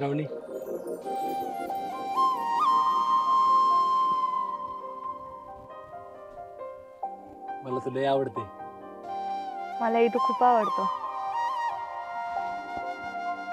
श्रावणी. मला तुला आवडते. मलाही तू खूप आवडतो.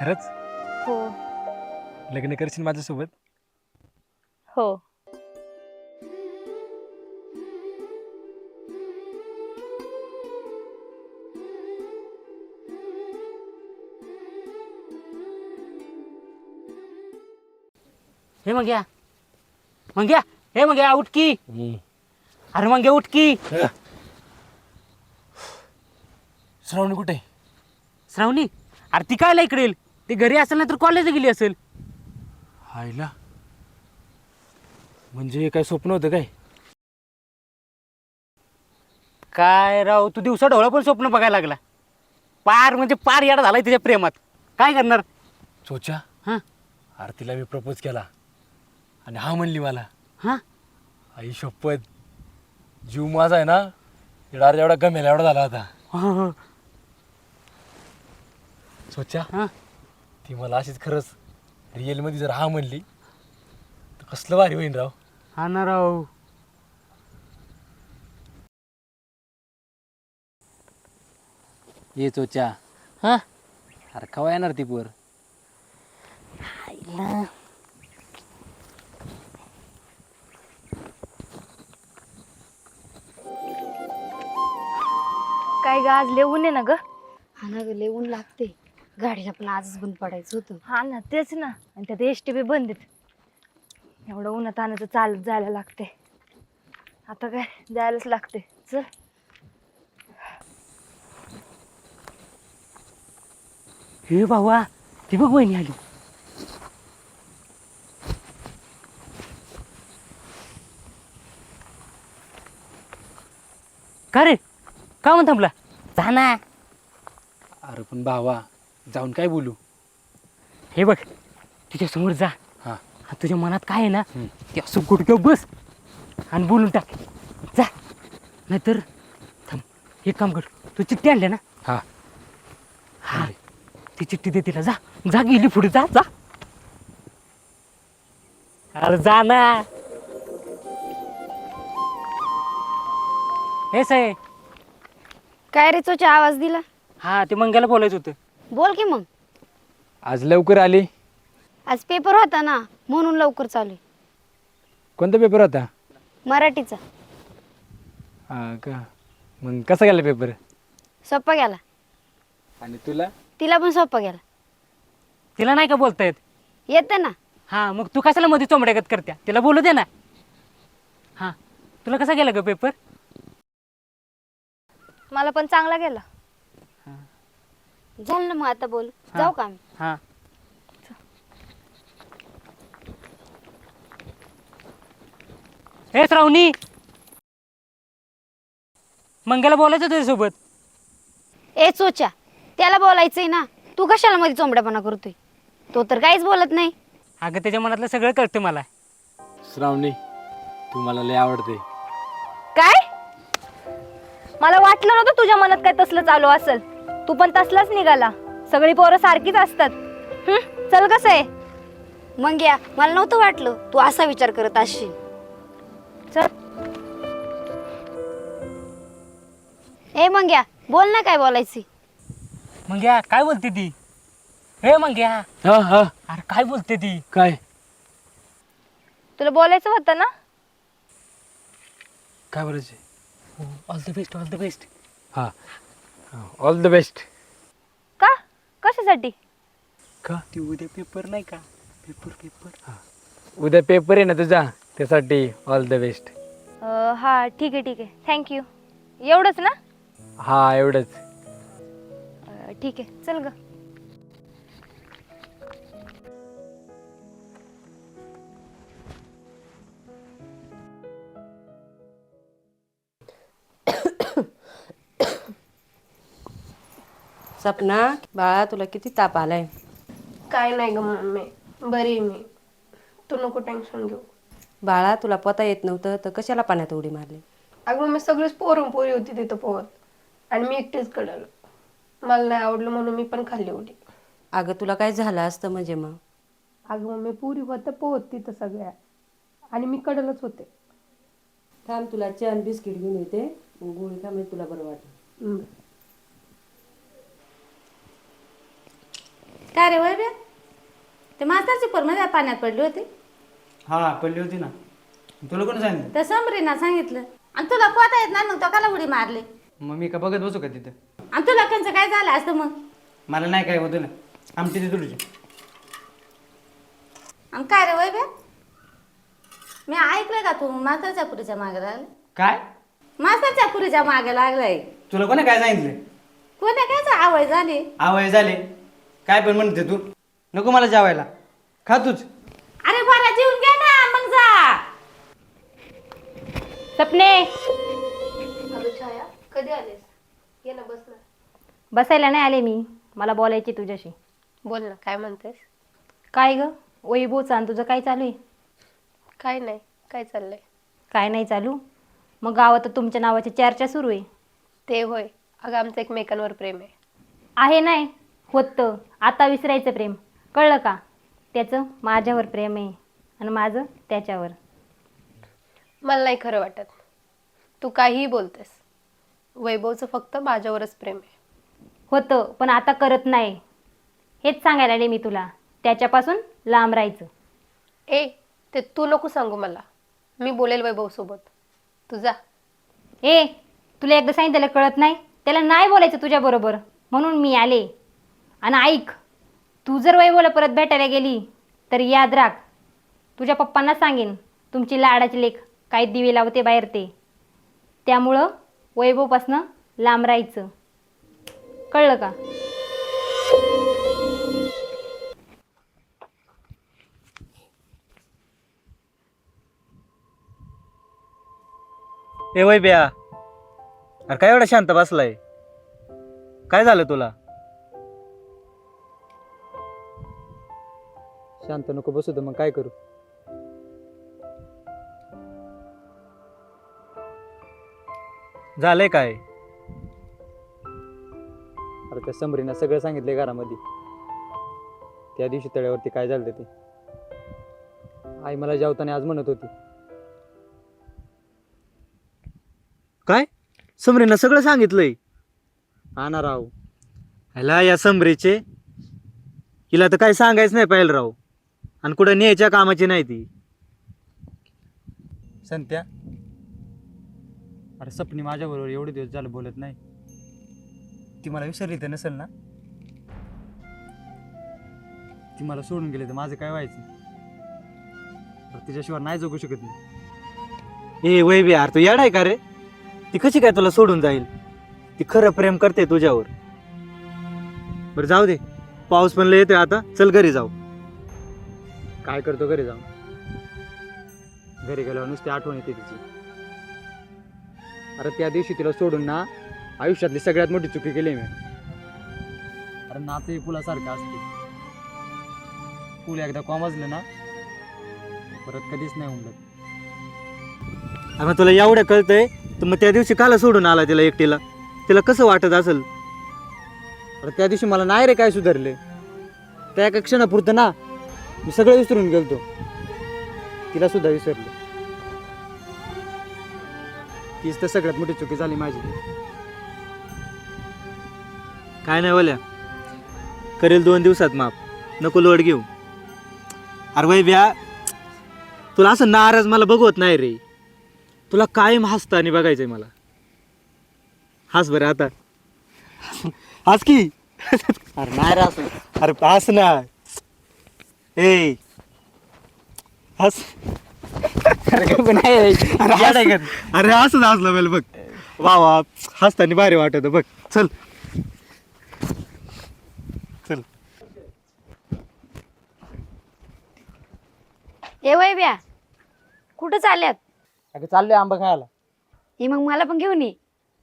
खरंच? हो. लग्न करशील माझ्यासोबत? हो. हे मग घ्या. मग घ्या. हे मग घ्या उठकी. अरे मग घ्या उठकी. श्रावणी कुठे? श्रावणी? अरे ती कायला इकडे येईल? ती घरी असेल ना तर कॉलेजला गेली असेल. हायला. म्हणजे हे काय स्वप्न होतं काय? काय राव तू दिवसा ढोळा पण स्वप्न बघायला लागला. पार म्हणजे पार याडा झालाय तिच्या प्रेमात. काय करणार? चोच्या हां. अरे तिला मी प्रपोज केला. आणि हा म्हणली मला हां? आई शपथ जीव माझा आहे ना एवढा एवढा गमेला एवढा झाला होता. हां सोच्या हां? ती मला अशीच खरंच रिअलमध्ये जर हा म्हणली तर कसलं भारी होईन राव. हा ना राव. ये चोच्या हां? अरे कवा येणार ती पोर? काय ग आज लिहून आहे ना ग? हा ना ग लय ऊन लागते गाडीला पण आजच बंद पडायचं होतं. हा ना तेच ना. आणि त्यात एस टी बी बंद आहेत. एवढं उन्हात आणायचं चालत जायला लागते आता काय जायलाच लागते चल. हे भावा ती बघ वहिनी आली. का रे? का म्हणून थांबला? जा ना. अरे पण भावा जाऊन काय बोलू? हे बघ तिच्या समोर जा. हां. आणि तुझ्या मनात काय आहे ना हम्म. ते असं गुडघ्या बस आणि बोलून टाक. जा. नाहीतर थांब एक काम कर. तू चिठ्ठी आणली ना? हां. हा ती चिठ्ठी दे तिला. जा. जा गेली पुढे जा जा. अरे जा ना. हे साय काय रे चोच्या आवाज दिला? हा ते मंग्याला बोलायचं होतं. बोल की मग. आज लवकर आली? आज पेपर होता ना म्हणून लवकर चालू आहे. कोणता पेपर होता? मराठीचा. हा का? मग कसा गेला पेपर? सोप्पा गेला. आणि तुला? तिला पण सोप्पा गेला. तिला नाही का बोलता येत? येते ना. हा मग तू कशाला मध्ये चोंबड्यागत करत्या? तिला बोलू दे ना. हा तुला कसा गेला ग पेपर? मला पण चांगला गेला. झालं ना मग आता बोल. जाऊ का आम्ही? हा. हे श्रावणी. मंग्याला बोलायचं तुझ्यासोबत? ए चोच्या त्याला बोलायचंय ना. तू कशाला मध्ये चोंबड्यापणा करतोय? तो तर काहीच बोलत नाही. अगं त्याच्या मनातलं सगळं कळतं मला. श्रावणी तू मला लय आवडते. मला वाटलं नव्हतं तुझ्या मनात काय तसलं चालू असेल. तू पण तसलाच निघाला. सगळी पोरं सारखीच असतात. हं, चल कसं आहे? मग या मला नव्हतं वाटलं तू असा विचार करत असशील. चल. ए मग या बोल ना काय बोलायची. मंग्या काय बोलते ती? हे मंग्या हा हा. अरे काय बोलते ती? काय? तुला बोलायचं होतं ना? काय बोलायचे? All the best all the best हा. ऑल द बेस्ट का? कशासाठी? का? ती उद्या पेपर नाही का? पेपर पेपर उद्या पेपर आहे ना तुझा? त्यासाठी ऑल द बेस्ट अं, हा ठीक आहे ठीक आहे. थँक्यू एवढंच ना? हा एवढंच. अं, ठीक आहे. चल ग. सपना बाळा तुला किती ताप आलाय? काय नाही ग मम्मी. बरी आहे मी. तू नको टेन्शन घेऊ. बाळा तुला पता येत नव्हतं तर कशाला पाण्यात उडी मारली? अगं मी सगळीच पोरं पोरी होती तिथं पोहत. आणि मी एकटीच कडलं मला नाही आवडलं म्हणून मी पण खाल्ली उडी. अगं तुला काय झालं असतं म्हणजे मग? अगं मम्मी पुरी होतं पोहत तिथं सगळ्या. आणि मी कडलच होते. थांब तुला चहा आणि बिस्किट घेऊन येते. मग गोळी खा म्हणजे तुला बरं वाटेल. हम्म. काय रे वय ते मास्टरची परमध्ये पाण्यात पडली होती. हा पडली होती ना. तुला कोणी सांगितलं? तर समरीना सांगितलं. आणि तुला पोहता येत नाही मग तो काला उडी मारली. मग मी का बघत बसू का तिथं? आणि तुला कंचं काय झालं असतं मग? मला नाही काय होतं ना. आमची ती तुझी आणि काय रे वय मी ऐकलंय का तू मास्तरच्या पुरीच्या मागे लागले? काय? मास्तरच्या पुरीच्या मागे लागलाय. तुला कोणी काय सांगितलं? कोणत्या कायच आवड झाली. आवय झाले. काय पण म्हणते तू? नको मला जेवायला. खा तूच. अरे बरं जेवून घे ना मग जा. सपने. अगं छाया कधी आलेस? ये ना बस ना. बसायला नाही आले मी. मला बोलायची तुझ्याशी. बोल ना काय म्हणतेस? काय ग? वैभवचा आणि तुझं काय चालू आहे? काय नाही काय चाललंय? काय नाही चालू. मग गावात तुमच्या नावाची चर्चा सुरू आहे. ते होय. अगं आमचं एकमेकांवर प्रेम आहे. आहे नाही. होतं. आता विसरायचं प्रेम. कळलं का? त्याचं माझ्यावर प्रेम आहे आणि माझं त्याच्यावर. मला नाही खरं वाटत. तू काहीही बोलतेस. वैभवचं फक्त माझ्यावरच प्रेम आहे. होतं पण आता करत नाही. हेच सांगायला आले मी तुला. त्याच्यापासून लांब राहायचं. ए ते तू नको सांगू मला. मी बोलेल वैभवसोबत. तुझा ए तुला एकदा सांगितलं कळत नाही? त्याला नाही बोलायचं तुझ्याबरोबर. म्हणून मी आले. आणि ऐक तू जर वैभवला परत भेटायला गेली तर याद राख. तुझ्या पप्पांना सांगेन तुमची लाडाची लेख काही दिवे लावते बाहेर ते. त्यामुळं वैभवपासनं लांब राहायचं. कळलं का? ए वय ब्या अरे काय एवढा शांत बसलाय? काय झालं तुला? शांत नको बसू तर मग काय करू? झालंय काय? अरे त्या समरीनं सगळं सांगितलंय घरामध्ये. त्या दिवशी तळ्यावरती काय झालं ते? आई मला जेवताना आज म्हणत होती. काय? समरीनं सगळं सांगितलंय? हा ना राव. ह्याला या समरीचे हिला तर काही सांगायचं नाही पाहिलं राव. आणि कुठं न्यायच्या कामाची नाही ती. संत्या. अरे सपनी माझ्याबरोबर एवढे दिवस झालं बोलत नाही. ती मला विसरली तर नसेल ना? ती मला सोडून गेली तर माझं काय व्हायचं? अरे तिच्याशिवाय नाही जगू शकत नाही ए वय बी यार तू येडाय का रे? ती कशी काय तुला सोडून जाईल? ती खरं प्रेम करते तुझ्यावर. बरं जाऊ दे पाऊस पण लय येतोय आता चल घरी जाऊ. काय करतो घरी जाऊ घरी गेल्यावर नुसती आठवण येते तिची. अरे त्या दिवशी तिला सोडून ना आयुष्यातली सगळ्यात मोठी चुकी केली मी. अरे नातं हे पुलासारखं असते. पुल एकदा कोमजलं ना परत कधीच नाही उमलत. अरे तुला एवढं कळतंय तर मग त्या दिवशी काला सोडून आला तिला एकटीला? तिला कसं वाटत असेल? अरे त्या दिवशी मला नाही रे काय सुधारले. त्या एका क्षणापुरतं ना मी सगळं विसरून गेलतो. तिला सुद्धा विसरलो. तीच तर सगळ्यात मोठी चुकी झाली माझी. काय नाही बोल्या करेल दोन दिवसात माप. नको लोड घेऊ. अरे वै ब्या तुला असं नाराज मला बघवत नाही रे. तुला कायम हसताना बघायचंय मला. हस बरं आता. हस की. अरे नाही रे असं अरे हस ना. ए हस. अरे नाही रे. अरे असंच हसलं मला बघ. वा वा. हसताना भारी वाटत बघ. चल. चल. ए वय ब्या कुठं चालल्यात? अगं चाललोय आंबा खायला. हे मग मला पण घेऊन ये.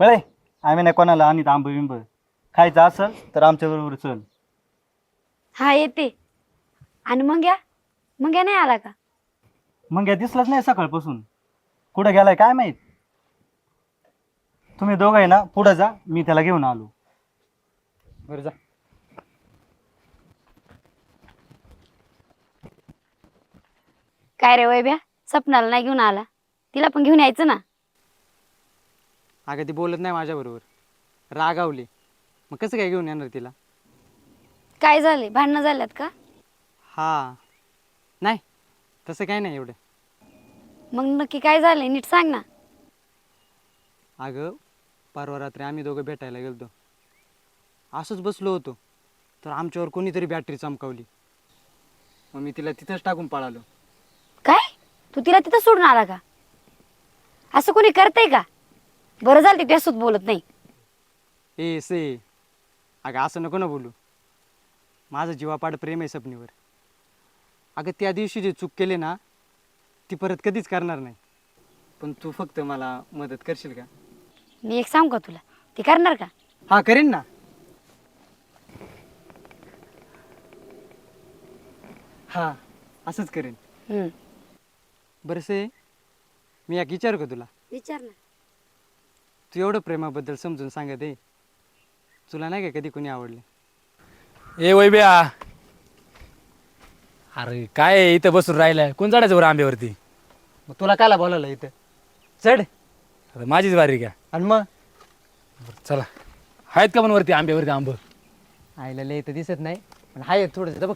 बळे आम्ही नाही कोणाला आणि आंब बिंब. खायचं असेल तर आमच्या बरोबर चल. हा येते. आणि मग या. मग या नाही आला का? मग या दिसलाच नाही सकाळपासून. कुठं गेलाय काय माहीत? तुम्ही दोघं आहे ना पुढं जा मी त्याला घेऊन आलो. बरं जा. काय रे वैभ्या? सपनाला नाही घेऊन आला. तिला पण घेऊन यायचं ना? अगं ती बोलत नाही माझ्याबरोबर. रागावली. मग कसं काय घेऊन येणार तिला? काय झाले? भांडणं झाल्यात का? हा. नाही तसं काय नाही एवढं. मग नक्की काय झालंय? नीट सांग ना. अगं परवा रात्री आम्ही दोघं भेटायला गेलतो. असंच बसलो होतो तर आमच्यावर कोणीतरी बॅटरी चमकावली. मग मी तिला तिथंच टाकून पळालो. काय? तू तिला तिथं सोडून आला का? असं कोणी करतंय का? बरं झालं ते त्यासोबत बोलत नाही. ए से. अगं असं नको ना बोलू. माझं जीवापाड प्रेम आहे सपनीवर. अगं त्या दिवशी जे चूक केले ना ती परत कधीच करणार नाही. पण तू फक्त मला मदत करशील का? मी एक सांगू का तुला? ते करणार का? हा करेन ना. हा असंच करेन. हम्म. बरं से मी एक विचारू का तुला? विचार ना. तू एवढं प्रेमाबद्दल समजून सांगत आहे तुला नाही का कधी कोणी आवडलं? ए वैब्या अरे काय आहे इथं बसून राहिलाय? कोण चढायचं वर आंब्यावरती? मग तुला काला बोलावलं इथं? चढ. आता माझीच बारी का? आणि मग? बरं, चला. आहेत का पण वरती आंब्यावरती आंब? आईला लय तर दिसत नाही पण हाय थोडंसं बघ.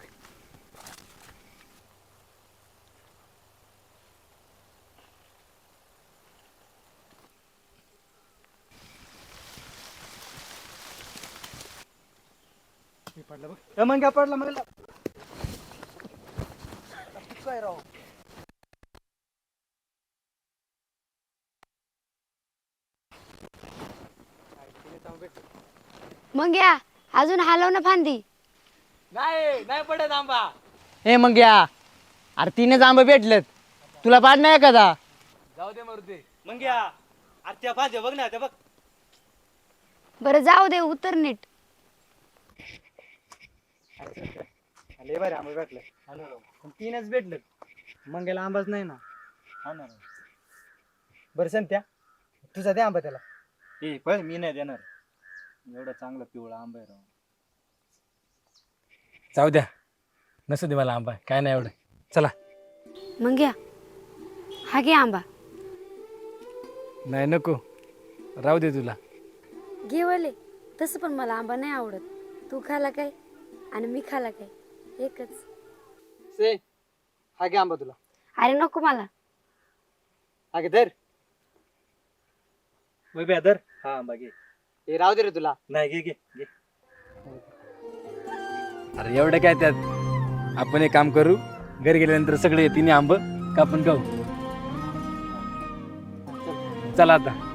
पडलं बघ. मग काय पडला मला काय राव मग या अजून हलव ना फांदी. नाही नाही पडत आंबा. ए मग या. अरे तीनच आंबे भेटलेत. तुला पाड नाही एखादा? जाऊ दे मरते मग या. अरे त्या भाज्या बघ ना त्या बघ. बरं जाऊ दे उतर नीट. लय बरे आंबे भेटले. पण तीनच भेटलेत. मंग्याला आंबाच नाही ना. बरं संत्या तुझा दे आंबा त्याला. ए पण मी नाही देणार. एवढा चांगला पिवळा आंबा आहे राव. जाऊ द्या. नसू दे मला आंबा. काय नाही एवढं. चला. मग या हा घे आंबा. नाही नको. राहू दे तुला. घे वले. तसं पण मला आंबा नाही आवडत. तू खाला काय आणि मी खाला काय? एकच. से हा घे आंबा तुला. अरे नको मला. हा घे धर. धर. हा आंबा घे. हे राहू दे रे तुला. नाही घे घे घे. अरे एवढं काय त्यात? आपण एक काम करू. घरी गेल्यानंतर सगळे तिन्ही आंब कापून खाऊ. चला आता.